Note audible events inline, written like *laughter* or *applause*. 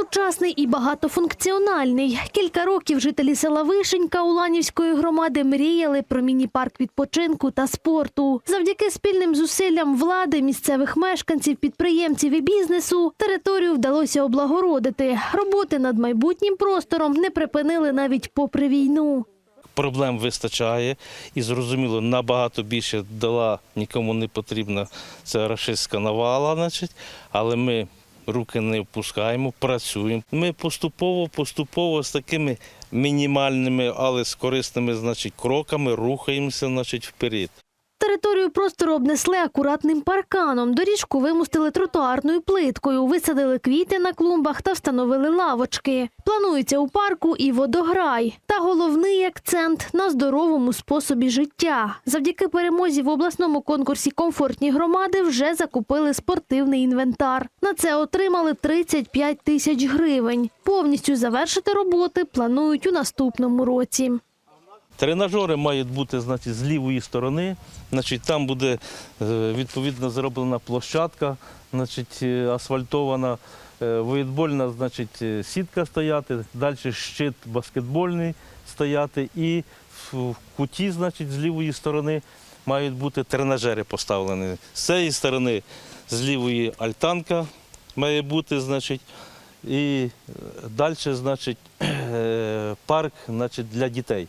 Сучасний і багатофункціональний. Кілька років жителі села Вишенька Уланівської громади мріяли про міні-парк відпочинку та спорту. Завдяки спільним зусиллям влади, місцевих мешканців, підприємців і бізнесу територію вдалося облагородити. Роботи над майбутнім простором не припинили навіть попри війну. Проблем вистачає і зрозуміло, набагато більше дала нікому не потрібна ця рашистська навала, значить, але ми руки не впускаємо, працюємо. Ми поступово, поступово з такими мінімальними, але з корисними значить, кроками рухаємося значить, вперед. Територію простору обнесли акуратним парканом, доріжку вимустили тротуарною плиткою, висадили квіти на клумбах та встановили лавочки. Планується у парку і водограй. Та головний акцент на здоровому способі життя. Завдяки перемозі в обласному конкурсі Комфортні громади вже закупили спортивний інвентар. На це отримали 35 тисяч гривень. Повністю завершити роботи планують у наступному році. Тренажери мають бути значить, з лівої сторони. Значить, там буде е, відповідно зроблена площадка, значить, е, асфальтована, е, воєтбольна значить, сітка стояти, далі щит баскетбольний стояти і в куті значить, з лівої сторони мають бути тренажери поставлені. З цієї сторони з лівої альтанка має бути, значить, і далі, значить, *clears throat* парк значить, для дітей.